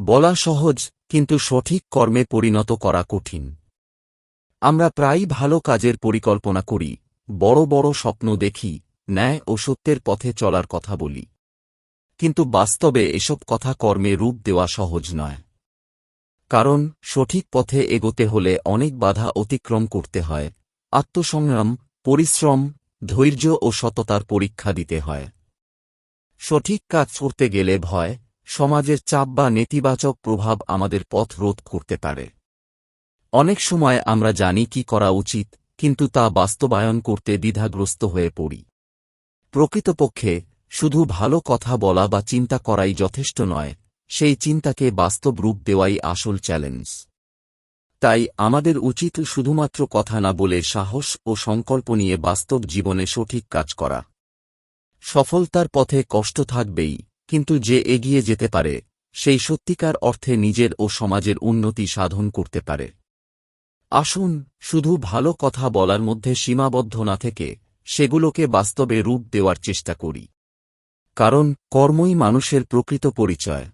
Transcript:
বলা সহজ, কিন্তু সঠিক কর্মে পরিণত করা কঠিন। আমরা প্রায়ই ভালো কাজের পরিকল্পনা করি, বড় বড় স্বপ্ন দেখি, ন্যায় ও সত্যের পথে চলার কথা বলি। কিন্তু বাস্তবে এসব কথা কর্মে রূপ দেওয়া সহজ নয়। কারণ, সঠিক পথে এগোতে হলে অনেক বাধা অতিক্রম করতে হয়, আত্মসংগ্রাম, পরিশ্রম, ধৈর্য ও সততার পরীক্ষা দিতে হয়। সঠিক কাজ করতে গেলে ভয় সমাজের চাপ বা নেতিবাচক প্রভাব আমাদের পথ রোধ করতে পারে। অনেক সময় আমরা জানি কি করা উচিত, কিন্তু তা বাস্তবায়ন করতে দ্বিধাগ্রস্ত হয়ে পড়ি। প্রকৃতপক্ষে, শুধু ভালো কথা বলা বা চিন্তা করাই যথেষ্ট নয়, সেই চিন্তাকে বাস্তব রূপ দেওয়াই আসল চ্যালেঞ্জ। তাই আমাদের উচিত শুধুমাত্র কথা না বলে সাহস ও সংকল্প নিয়ে বাস্তব জীবনে সঠিক কাজ করা। সফলতার পথে কষ্ট থাকবেই। কিন্তু যে এগিয়ে যেতে পারে, সেই সত্যিকার অর্থে নিজের ও সমাজের উন্নতি সাধন করতে পারে। আসুন, শুধু ভালো কথা বলার মধ্যে সীমাবদ্ধ না থেকে সেগুলোকে বাস্তবে রূপ দেওয়ার চেষ্টা করি। কারণ, কর্মই মানুষের প্রকৃত পরিচয়।